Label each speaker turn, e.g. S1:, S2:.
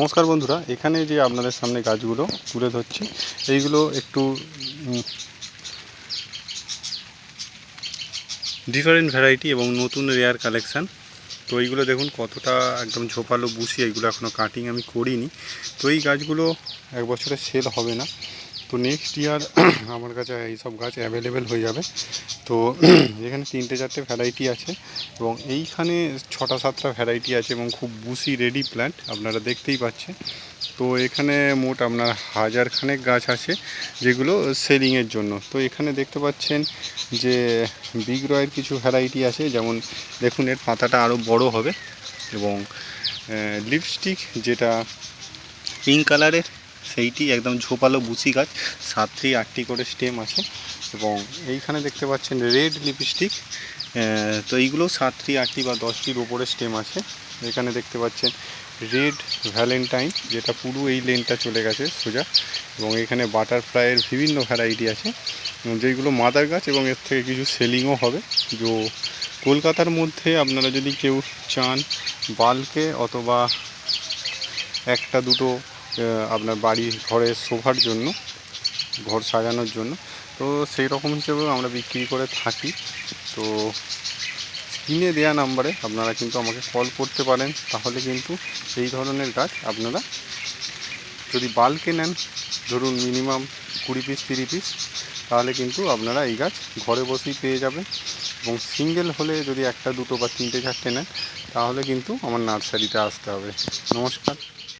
S1: নমস্কার বন্ধুরা, এখানে যে আপনাদের সামনে গাছগুলো তুলে ধরছি, এইগুলো একটু ডিফারেন্ট ভ্যারাইটি এবং নতুন রেয়ার কালেকশান তো এইগুলো দেখুন কতটা একদম ঝোপালো, বুসি, এইগুলো এখনও কাটিং আমি করিনি। তো এই গাছগুলো এক বছরে সেল হবে না। তো নেক্সট ইয়ার আমার কাছে এইসব গাছ অ্যাভেলেবেল হয়ে যাবে। তো এখানে তিনটে চারটে ভ্যারাইটি আছে এবং এইখানে ছটা সাতটা ভ্যারাইটি আছে এবং খুব বুসি রেডি প্ল্যান্ট আপনারা দেখতেই পাচ্ছেন। তো এখানে মোট আপনার হাজার খানেক গাছ আছে যেগুলো সেলিংয়ের জন্য। তো এখানে দেখতে পাচ্ছেন যে বিগ রয়ের কিছু ভ্যারাইটি আছে, যেমন দেখুন এর পাতাটা আরও বড় হবে এবং লিপস্টিক যেটা পিঙ্ক কালারের সেইটি একদম ঝোপালো বুসি গাছ, সাতটি, আটটি করে স্টেম আছে এবং এইখানে দেখতে পাচ্ছেন রেড লিপস্টিক তো এইগুলো সাতটি, আটটি বা দশটির ওপরে স্টেম আছে। এখানে দেখতে পাচ্ছেন রেড ভ্যালেন্টাইন যেটা পুরো এই লেনটা চলে গেছে সোজা এবং এখানে বাটারফ্লাইয়ের বিভিন্ন ভ্যারাইটি আছে। যেগুলো মাদার গাছ এবং এর থেকে কিছু সেলিংও হবে। তো কলকাতার মধ্যে আপনারা যদি কেউ চান বালকে অথবা একটা, দুটো আপনার বাড়ি ঘরে শোভার জন্য, ঘর সাজানোর জন্য। তো সেই রকম হিসেবেও আমরা বিক্রি করে থাকি। তো স্ক্রিনে দেওয়া নাম্বারে আপনারা কিন্তু আমাকে কল করতে পারেন। তাহলে কিন্তু এই ধরনের গাছ আপনারা যদি বাল্কে নেন, ধরুন মিনিমাম কুড়ি পিস, তিরিশ পিস, তাহলে কিন্তু আপনারা এই গাছ ঘরে বসেই পেয়ে যাবেন। এবং সিঙ্গেল হলে যদি একটা, দুটো বা তিনটে চারটে নেন, তাহলে কিন্তু আমার নার্সারিতে আসতে হবে। নমস্কার।